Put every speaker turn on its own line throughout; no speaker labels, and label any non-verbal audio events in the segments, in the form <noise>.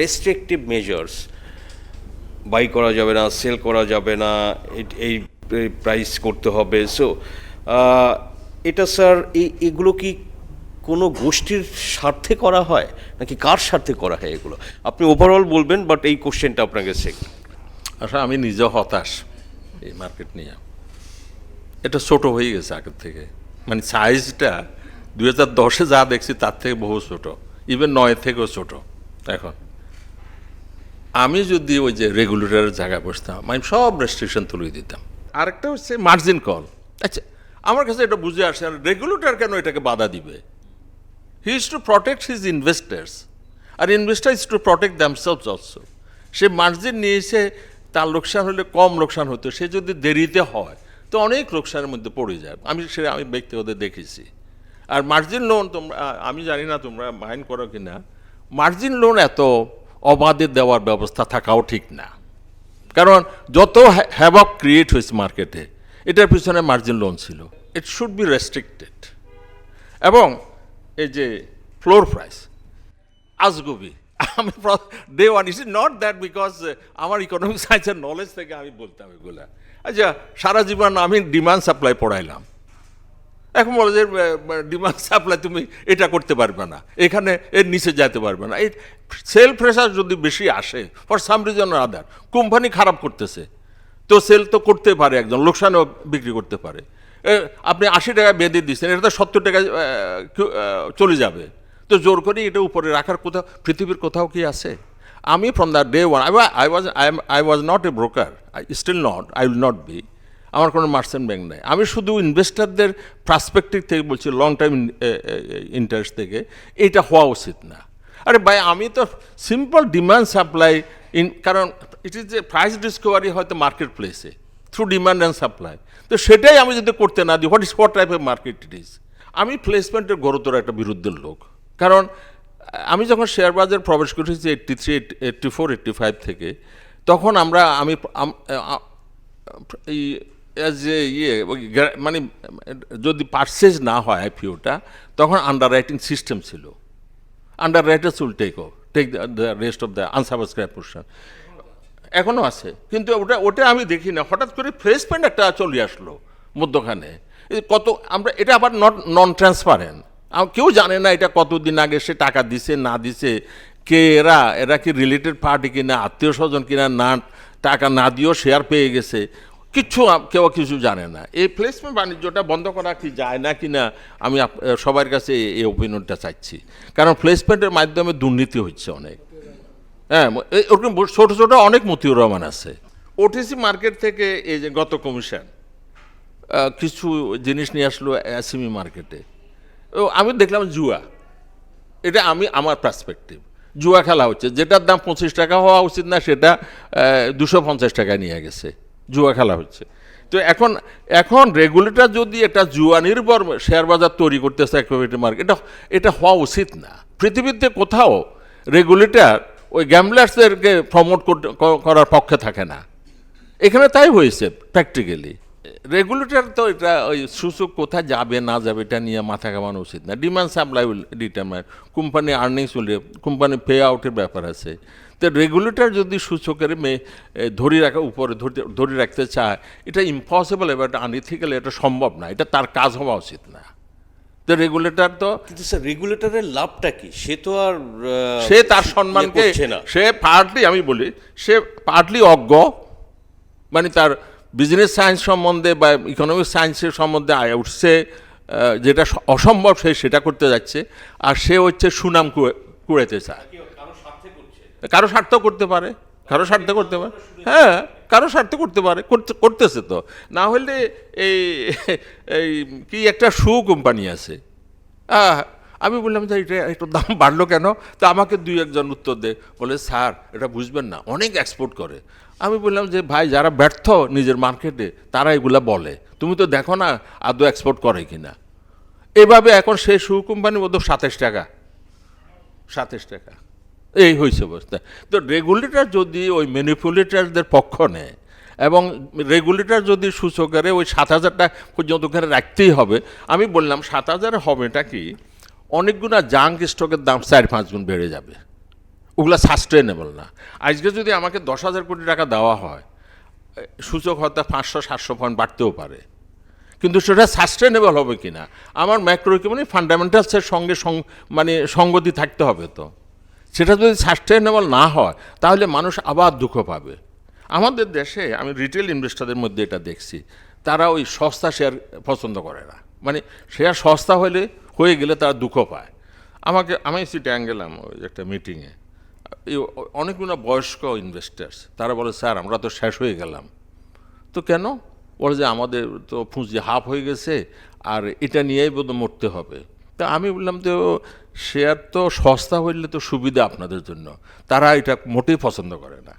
Restrictive measures by করা যাবে না সেল করা যাবে না, এই প্রাইস করতে হবে। সো এটা স্যার এগুলো কি কোনো গোষ্ঠীর স্বার্থে করা হয়? নাকি কার স্বার্থে করা হয় এগুলো? আপনি ওভারঅল বলবেন বাট এই কোশ্চেনটা আপনাকে শেখ
আসলে আমি নিজে হতাশ এই মার্কেট নিয়ে। এটা ছোট হয়ে গেছে আগের থেকে। মানে সাইজটা দু হাজার দশে যা দেখছি, তার থেকে বহু ছোট। ইভেন নয় থেকেও ছোট, এখন। আমি যদি ওই যে রেগুলেটরের জায়গায় বসতাম, আমি সব রেস্ট্রিকশন তুলে দিতাম। আরেকটা হচ্ছে মার্জিন কল আচ্ছা আমার কাছে এটা বুঝে আসে রেগুলেটর কেন এটাকে বাধা দিবে? He is to protect his investors R investor is to protect themselves also say margin নিয়ে এসে তার লোকসান হলে কম লোকসান হতো, সে যদি দেরিতে হয়, তো অনেক লোকসানের মধ্যে পড়ে যায়। আমি সে, আমি ব্যক্তিগত দেখেছি। আর মার্জিন লোন তোমরা আমি জানি না তোমরা মাইন্ড করো কি না মার্জিন লোন এত অবাধে দেওয়ার ব্যবস্থা থাকাও ঠিক না। কারণ যত হ্যাভক ক্রিয়েট হয়েছে মার্কেটে এটার পিছনে মার্জিন লোন ছিল। ইট শুড বি রেস্ট্রিক্টেড এবং এই যে ফ্লোর প্রাইস আজগুবি, আমি day one is not that because আমার ইকোনমিক সায়েন্সের নলেজ থেকে আমি বলতাম এগুলা? আচ্ছা সারা জীবন আমি ডিমান্ড সাপ্লাই পড়াইলাম। এখন বলে যে ডিমান্ড সাপ্লাই তুমি এটা করতে পারবে না। এখানে এর নিচে যেতে পারবে না। এই সেল প্রেশার যদি বেশি আসে for some reason other company খারাপ করতেছে। তো সেল তো করতে পারে একজন, লোকসানও বিক্রি করতে পারে। আপনি আশি টাকা বেঁধে দিচ্ছেন, এটা তো সত্তর টাকা চলে যাবে। তো জোর করে এটা উপরে রাখার কোথাও, পৃথিবীর কোথাও কি আছে? আমি from the day one I was I was not a broker I still not I will not be আমার কোনো মার্চেন্ট ব্যাংক নেই। আমি শুধু ইনভেস্টারদের প্রাসপেক্টিভ থেকে বলছি লং টাইম ইন্টারেস্ট থেকে এটা হওয়া উচিত না। আরে ভাই, আমি তো সিম্পল ডিমান্ড সাপ্লাই ইন কারণ it is a price discovery হয়তো মার্কেট প্লেসে থ্রু ডিমান্ড অ্যান্ড সাপ্লাই তো সেটাই আমি যদি করতে না দিই what is what type of market it is আমি প্লেসমেন্টের গরুতর একটা বিরুদ্ধের লোক। কারণ, আমি যখন শেয়ার বাজার প্রবেশ করেছি eighty three eighty four eighty five থেকে, তখন আমরা আমি এই a ইয়ে মানে যদি না হয় আইপিওটা তখন আন্ডার রাইটিং সিস্টেম ছিল। Underwriters will take uh take the rest of the unsubscribe portion এখনও আছে, কিন্তু ওটা ওটা আমি দেখি না। হঠাৎ করে প্লেসমেন্ট একটা চলে আসলো মধ্যখানে। কত, আমরা, এটা আবার নট নন ট্রান্সপারেন্ট কেউ জানে না এটা কতদিন আগে সে টাকা দিছে, না দিছে। কে এরা এরা কি রিলেটেড পার্টি কিনা, আত্মীয় স্বজন কিনা, না, টাকা না দিয়েও শেয়ার পেয়ে গেছে। কিচ্ছু কেউ কিছু জানে না। এই প্লেসমেন্ট বাণিজ্যটা বন্ধ করা কি যায় না কি না, আমি সবার কাছে এই- ওপিনিয়নটা চাইছি। কারণ প্লেসমেন্টের মাধ্যমে দুর্নীতি হচ্ছে অনেক। হ্যাঁ ওরকম ছোটো ছোট অনেক মতিউর রহমান আছে। ওটিসি মার্কেট থেকে এই যে গত কমিশন কিছু জিনিস নিয়ে আসলো অ্যাসিমি মার্কেটে আমি দেখলাম জুয়া। এটা আমি, আমার পার্সপেক্টিভ জুয়া খেলা হচ্ছে। যেটার দাম পঁচিশ টাকা হওয়া উচিত না, সেটা দুশো পঞ্চাশ টাকায় নিয়ে গেছে। জুয়া খেলা হচ্ছে। তো এখন এখন রেগুলেটর যদি এটা জুয়া নির্ভর শেয়ার বাজার তৈরি করতেছে ইকুইটি মার্কেট এটা এটা হওয়া উচিত না। পৃথিবীতে কোথাও রেগুলেটর ওই গ্যামলার্সদেরকে প্রমোট করার পক্ষে থাকে না। এখানে তাই হয়েছে প্র্যাকটিক্যালি রেগুলেটর তো এটা ওই সূচক কোথায় যাবে না যাবে এটা নিয়ে মাথা কামানো উচিত না। Demand supply will determine company earnings will company pay আউটের ব্যাপার আছে। তো রেগুলেটর যদি সূচকের মে এ, ধরে রাখা উপরে ধরে রাখতে চায় এটা ইম্পসিবল এবার এটা আনইথিক্যাল এটা সম্ভব না। এটা তার কাজ হওয়া উচিত না। তো রেগুলেটর তো
কিন্তু স্যার রেগুলেটরের লাভটা কি? সে তো আর
সে তার
ইয়ে
সম্মানকে সে পার্টলি আমি বলি সে পার্টলি অজ্ঞ। মানে তার বিজনেস সায়েন্স সম্বন্ধে বা ইকোনমিক সায়েন্সের সম্বন্ধে আয় উঠছে যেটা অসম্ভব সে সেটা করতে যাচ্ছে আর সে হচ্ছে সুনাম কুড়ে- কুড়াতে চায়। কারও স্বার্থ করতে পারে কারও স্বার্থ করতে পারে। হ্যাঁ কারও স্বার্থ করতে পারে করতে করতেছে তো। না হলে এই এই কি একটা শু কোম্পানি আছে। আমি বললাম যে এটা একটু দাম বাড়লো কেন? তা আমাকে দুই একজন উত্তর দেয় বলে স্যার এটা বুঝবেন না অনেক এক্সপোর্ট করে। আমি বললাম যে, ভাই, যারা ব্যর্থ নিজের মার্কেটে, তারা এগুলা বলে। তুমি তো দেখো না আদৌ এক্সপোর্ট করে কি না এভাবে এখন সেই শু কোম্পানি বোধ সাতাশ টাকা। সাতাশ টাকা। এই হয়েছে অবস্থা। তো রেগুলেটর যদি ওই ম্যানিপুলেটারদের পক্ষ নেয় এবং রেগুলেটর যদি সূচকের ওই সাত হাজারটা পর্যন্ত ওখানে রাখতেই হবে, আমি বললাম সাত হাজার হবেটা কি? অনেকগুলো জাঙ্ক স্টকের দাম চার পাঁচ গুণ বেড়ে যাবে। ওগুলো সাস্টেনেবল না। আজকে যদি আমাকে দশ হাজার কোটি টাকা দেওয়া হয়, সূচক হয়তো পাঁচশো, সাতশো পয়েন্ট বাড়তেও পারে। কিন্তু সেটা সাস্টেনেবল হবে কি না আমার ম্যাক্রো ইকোনমি ফান্ডামেন্টালসের সঙ্গে মানে সঙ্গতি থাকতে হবে তো। সেটা যদি সাস্টেনেবল না হয়, তাহলে মানুষ আবার দুঃখ পাবে। আমাদের দেশে আমি রিটেল ইনভেস্টরদের মধ্যে এটা দেখছি, তারা ওই সস্তা শেয়ার পছন্দ করে না। মানে শেয়ার সস্তা হলে, হয়ে গেলে তারা দুঃখ পায়। আমাকে, আমি সিটে গেলাম ওই একটা মিটিংয়ে অনেকগুলো বয়স্ক ইনভেস্টার্স তারা বলে, স্যার, আমরা তো শেষ হয়ে গেলাম। তো কেন? বলে যে, আমাদের তো পুঁজি হাফ হয়ে গেছে, আর এটা নিয়েই বোধ মরতে হবে। তা আমি বললাম, তো শেয়ার তো সস্তা হইলে তো সুবিধা আপনাদের জন্য। তারা এটা মোটেই পছন্দ করে না।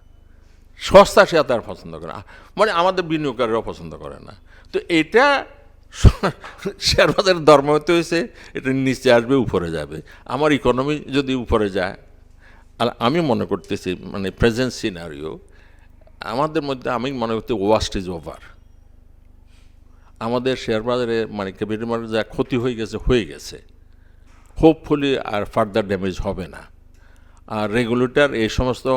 সস্তা শেয়ার তারা পছন্দ করে না। মানে আমাদের বিনিয়োগকারীরাও পছন্দ করে না। তো এটা <laughs> শেয়ার বাজারের ধর্ম হতে হয়েছে এটা নিচে আসবে, উপরে যাবে। আমার ইকোনমি যদি উপরে যায় আর আমি মনে করতেছি মানে প্রেজেন্ট সিনারিও আমাদের মধ্যে আমি মনে করতে ওয়াস্ট ইজ ওভার আমাদের শেয়ার বাজারে মানে ক্যাপিটাল মার্কেট যা ক্ষতি হয়ে গেছে হয়ে গেছে। হোপফুলি আর ফার্দার ড্যামেজ হবে না। আর রেগুলেটর এই সমস্ত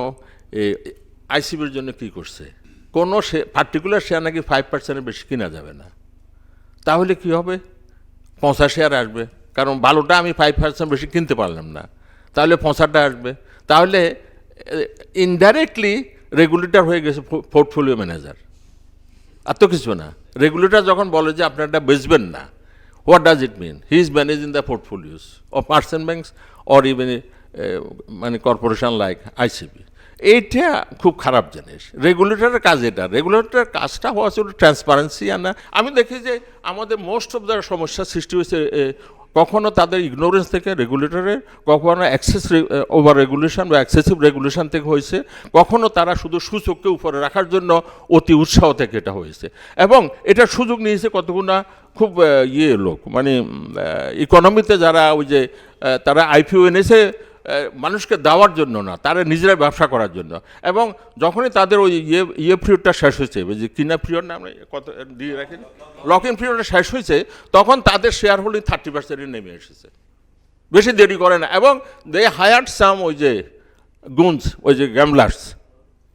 আইসিবির জন্য কি করছে? কোনো সে পার্টিকুলার শেয়ার নাকি ফাইভ পার্সেন্টের বেশি কিনা যাবে না। তাহলে কি হবে? পঁচা শেয়ার আসবে। কারণ ভালোটা আমি ফাইভ পার্সেন্ট বেশি কিনতে পারলাম না। তাহলে পঁচাটা আসবে। তাহলে ইনডাইরেক্টলি রেগুলেটর হয়ে গেছে পোর্টফোলিও ম্যানেজার আর তো কিছু না। রেগুলেটর যখন বলে যে আপনারটা বেচবেন না what does it mean he is managing the portfolios of percent banks or even মানে কর্পোরেশন লাইক আইসিবি এইটা খুব খারাপ জিনিস। রেগুলেটরের কাজ এটা। রেগুলেটরের কাজটা হওয়া ছিল ট্রান্সপারেন্সি আনা আমি দেখি যে আমাদের মোস্ট অফ দ্য সমস্যা সৃষ্টি হয়েছে কখনো তাদের ইগনোরেন্স থেকে রেগুলেটরের কখনো অ্যাক্সেস ওভার রেগুলেশন বা অ্যাক্সেসিভ রেগুলেশন থেকে হয়েছে কখনো তারা শুধু সূচককে উপরে রাখার জন্য অতি উৎসাহ থেকে এটা হয়েছে। এবং এটা সুযোগ নিয়েছে কতগুনা খুব ইয়ে লোক মানে ইকোনমিতে যারা ওই যে আহ, তারা আইপিও এনেছে মানুষকে দেওয়ার জন্য না, তারা নিজেরা ব্যবসা করার জন্য। এবং যখনই তাদের ওই ইয়ে ইয়ে পিরিয়ডটা শেষ হয়েছে যে কিনা পিরিয়ড না আমরা কত, দিয়ে রাখি লক ইন পিরিয়ডটা শেষ হয়েছে, তখন তাদের শেয়ার হোল্ডিং থার্টি পার্সেন্টে নেমে এসেছে। বেশি দেরি করে না, এবং দে হায়ার্ড সাম ওই যে গুনস ওই যে গ্যামলার্স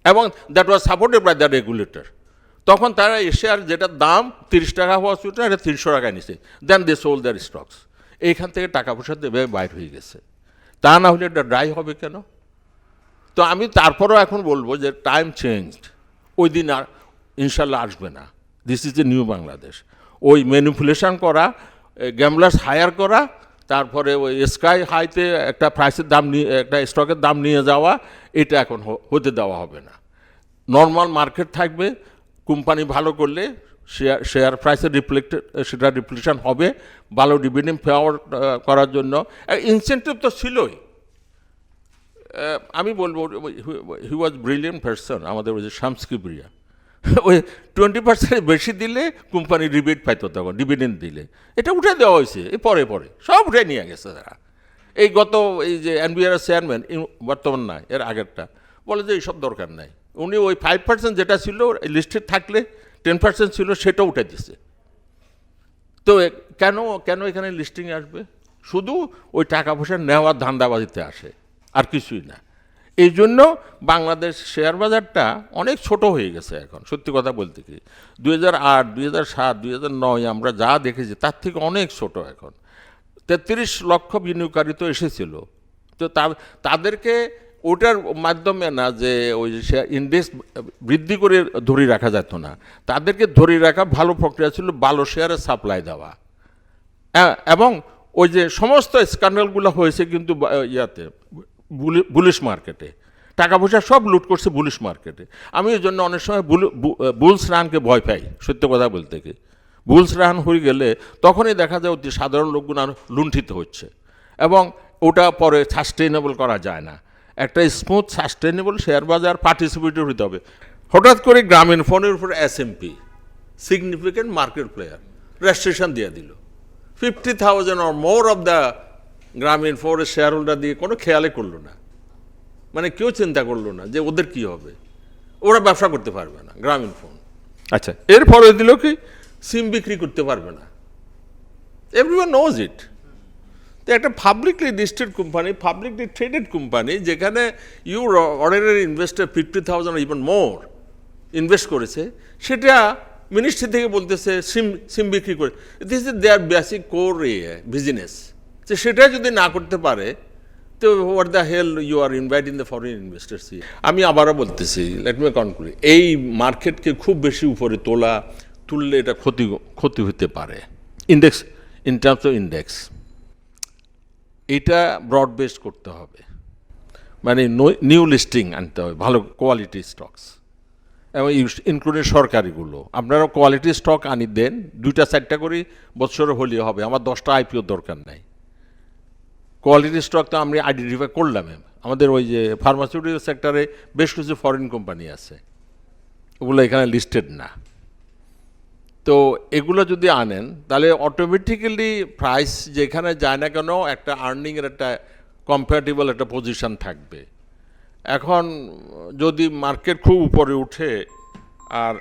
এবং that was supported by the regulator তখন তারা শেয়ার যেটার দাম তিরিশ টাকা হওয়া উচিত এটা তিনশো টাকায় নিছে। Then they sold their stocks এইখান থেকে টাকা পয়সা দেবে, বাইর হয়ে গেছে। তা না হলে এটা ড্রাই হবে কেন? তো আমি তারপরেও এখন বলব যে টাইম চেঞ্জড ওই দিন আর ইনশাল্লাহ আসবে না। This is a new Bangladesh ওই ম্যানিপুলেশন করা গ্যামলার্স হায়ার করা, তারপরে ওই স্কাই হাইতে একটা প্রাইসের দাম নিয়ে, একটা স্টকের দাম নিয়ে যাওয়া, এটা এখন হতে দেওয়া হবে না। নর্মাল মার্কেট থাকবে কোম্পানি ভালো করলে শেয়ার শেয়ার প্রাইসের রিফ্লেক্ট সেটা রিফ্লেকশন হবে, ভালো ডিভিডেন্ড পাওয়ার করার জন্য। ইনসেন্টিভ তো ছিলই। আমি বলব হি ওয়াজ ব্রিলিয়েন্ট পার্সন আমাদের ওই যে শামসকি <laughs> ওই টোয়েন্টি পার্সেন্ট বেশি দিলে কোম্পানি রিবেট পাইতো তখন ডিভিডেন্ড দিলে। এটা উঠে দেওয়া হয়েছে এই পরে পরে। সব উঠে নিয়ে গেছে তারা। এই গত, এই যে এনবিআর চেয়ারম্যান বর্তমান নাই, এর আগেরটা। বলে যে এইসব দরকার নাই। উনি ওই ফাইভ পার্সেন্ট যেটা ছিল লিস্টেড থাকলে টেন পার্সেন্ট ছিল সেটা উঠে দিছে। তো কেন কেন এখানে লিস্টিং আসবে? শুধু ওই টাকা পয়সা নেওয়ার ধান্দাবাজিতে আসে, আর কিছুই না। এই জন্য বাংলাদেশ শেয়ার বাজারটা অনেক ছোট হয়ে গেছে এখন, সত্যি কথা বলতে কি। দুই হাজার আট, দুই হাজার সাত, দুই হাজার নয় আমরা যা দেখেছি, তার থেকে অনেক ছোট এখন। তেত্রিশ লক্ষ বিনিয়োগকারী তো এসেছিল। তো তা- তাদেরকে ওটার মাধ্যমে না যে ওই ইন্ডেক্স বৃদ্ধি করে ধরে রাখা যেত না। তাদেরকে ধরে রাখা ভালো প্রক্রিয়া ছিল ভালো শেয়ারের সাপ্লাই দেওয়া। হ্যাঁ, এবং ওই যে সমস্ত স্ক্যান্ডালগুলো হয়েছে কিন্তু ইয়াতে বুলিশ মার্কেটে টাকা পয়সা সব লুট করছে বুলিশ মার্কেটে আমি ওই জন্য অনেক সময় বুল- বুলস রানকে ভয় পাই সত্য কথা বলতে কি। বুলস রান হয়ে গেলে তখনই দেখা যায় যে সাধারণ লোকগুলো লুণ্ঠিত হচ্ছে। এবং ওটা পরে সাস্টেইনেবল করা যায় না। একটা স্মুথ সাস্টেইনেবল শেয়ার বাজার পার্টিসিপেটর হতে হবে। হঠাৎ করে গ্রামীণ ফোনের উপর S MP significant market player registration দিয়ে দিল। Fifty thousand or more of the Grameen ফোরের শেয়ার হোল্ডার দিয়ে কোনো খেয়ালে করল না। মানে কেউ চিন্তা করল না যে ওদের কি হবে। ওরা ব্যবসা করতে পারবে না গ্রামীণ ফোন। আচ্ছা। এরপরে দিল কি সিম বিক্রি করতে পারবে না। এভরিওয়ান নোজ ইট একটা publicly listed company publicly traded company যেখানে you ordinary investor fifty thousand even more invest করেছে, সেটা মিনিস্ট্রি থেকে বলতেছে, সিম সিম বিক্রি করে। This is their basic core business তো সেটা যদি না করতে পারে, তো what the hell you are inviting the foreign investors আমি আবারও বলতেছি লেট মি কনক্লুড এই মার্কেটকে খুব বেশি উপরে তোলা, তুললে এটা ক্ষতি ক্ষতি হতে পারে। Index in terms of index এটা ব্রড বেস করতে হবে। মানে নিউ লিস্টিং আনতে হবে, ভালো কোয়ালিটি স্টকস এবং ইনক্লুডিং সরকারিগুলো। আপনারা কোয়ালিটি স্টক আনি, দেন দুইটা, চারটা করে বছরে হলে হবে। আমার দশটা আইপিও দরকার নাই। কোয়ালিটি স্টক তো আমি আইডেন্টিফাই করলাম। আমাদের ওই যে ফার্মাসিউটিক্যাল সেক্টরে বেশ কিছু ফরেন কোম্পানি আছে। ওগুলো এখানে লিস্টেড না। তো এগুলো যদি আনেন তাহলে অটোমেটিক্যালি প্রাইস যেখানে যায় না কেন একটা আর্নিংয়ের একটা কম্পারেটিবল একটা পজিশন থাকবে। এখন যদি মার্কেট খুব উপরে উঠে আর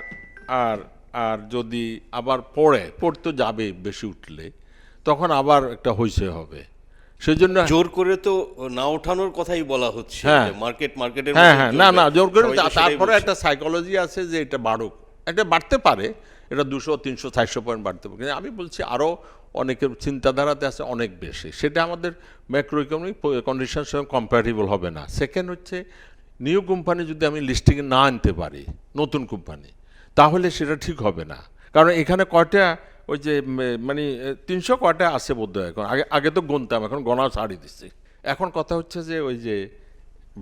আর আর যদি আবার পড়ে পড়তে যাবে বেশি উঠলে তখন আবার একটা হইছে হবে। সেই জন্য
জোর করে তো না ওঠানোর কথাই বলা হচ্ছে
হ্যাঁ।
মার্কেট মার্কেটের
হ্যাঁ হ্যাঁ না না জোর করে তারপরে একটা সাইকোলজি আছে যে এটা বাড়ুক। এটা বাড়তে পারে এটা দুশো, তিনশো, চারশো পয়েন্ট বাড়তে পারে। কিন্তু আমি বলছি আরও অনেকের চিন্তাধারাতে আছে অনেক বেশি। সেটা আমাদের ম্যাক্রো ইকোনমিক কন্ডিশনের সঙ্গে কম্প্যারেটিবল হবে না। সেকেন্ড হচ্ছে নিউ কোম্পানি যদি আমি লিস্টিংয়ে না আনতে পারি, নতুন কোম্পানি তাহলে সেটা ঠিক হবে না। কারণ এখানে কয়টা, ওই যে মানে তিনশো কয়টা আছে বোধ এখন। আগে আগে তো গুনতাম, এখন গণা ছাড়ি দিচ্ছি। এখন কথা হচ্ছে যে, ওই যে,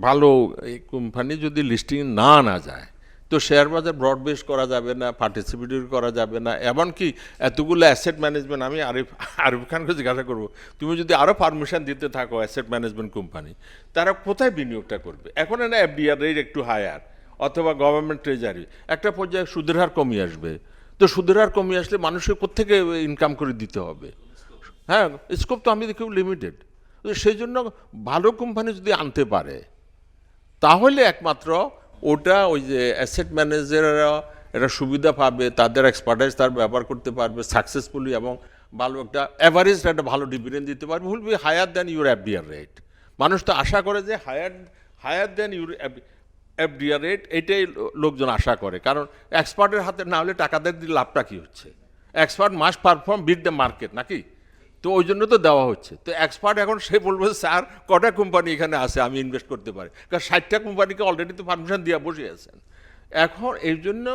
ভালো, এই কোম্পানি যদি লিস্টিং না আনা যায় তো শেয়ার বাজার ব্রড বেস করা যাবে না পার্টিসিপেটরি করা যাবে না, এমনকি এতগুলো অ্যাসেট ম্যানেজমেন্ট আমি আরিফ আরিফ খানকে জিজ্ঞাসা করব, তুমি যদি আরও পারমিশন দিতে থাকো অ্যাসেট ম্যানেজমেন্ট কোম্পানি তারা কোথায় বিনিয়োগটা করবে? এখন না এফডিআর রেট একটু হায়ার অথবা গভর্নমেন্ট ট্রেজারি একটা পর্যায়ে সুদের হার কমিয়ে আসবে। তো সুদের হার কমিয়ে আসলে মানুষকে কোথেকে ইনকাম করে দিতে হবে? হ্যাঁ স্কোপ তো আমি দেখি লিমিটেড সেই জন্য ভালো কোম্পানি যদি আনতে পারে, তাহলে একমাত্র ওটা ওই যে অ্যাসেট ম্যানেজাররা এটা সুবিধা পাবে, তাদের এক্সপার্টাইজ তার ব্যবহার করতে পারবে সাকসেসফুলি এবং ভালো একটা অ্যাভারেজ একটা ভালো ডিভিডেন্ড দিতে পারবে will be higher than your FDR rate মানুষ তো আশা করে যে higher higher than your FDR rate এটাই লোকজন আশা করে। কারণ এক্সপার্টের হাতে না হলে টাকাদের দিয়ে লাভটা কী হচ্ছে? Expert must perform beat the market নাকি? তো ওই জন্য তো দেওয়া হচ্ছে। তো এক্সপার্ট এখন সে বলবে, স্যার, কটা কোম্পানি এখানে আছে? আমি ইনভেস্ট করতে পারি। কারণ ষাটটা কোম্পানিকে অলরেডি তো পারমিশন দিয়ে বসে আছেন। এখন এই জন্য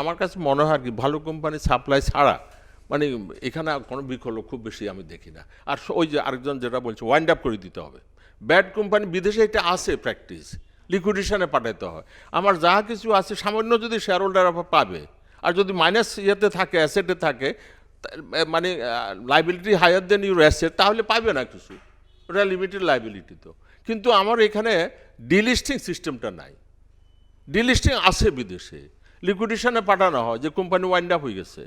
আমার কাছে মনে হয় কি, ভালো কোম্পানি সাপ্লাই ছাড়া মানে এখানে কোনো বিকল্প খুব বেশি আমি দেখি না। আর ওই যে আরেকজন যেটা বলছে ওয়াইন্ড আপ করে দিতে হবে। ব্যাড কোম্পানি বিদেশে এটা আছে প্র্যাকটিস লিকুইডেশনে পাঠাতে হয়। আমার যা কিছু আছে, সামান্য যদি শেয়ার হোল্ডার পাবে, আর যদি মাইনাস ইয়েতে থাকে অ্যাসেটে থাকে মানে liability higher than your asset তাহলে পাবে না কিছু। ওটা লিমিটেড লাইবিলিটি তো। কিন্তু আমার এখানে ডিলিস্টিং সিস্টেমটা নাই। ডিলিস্টিং আছে বিদেশে। লিকুইডেশনে পাঠানো হয় যে কোম্পানি ওয়াইন্ড আপ হয়ে গেছে।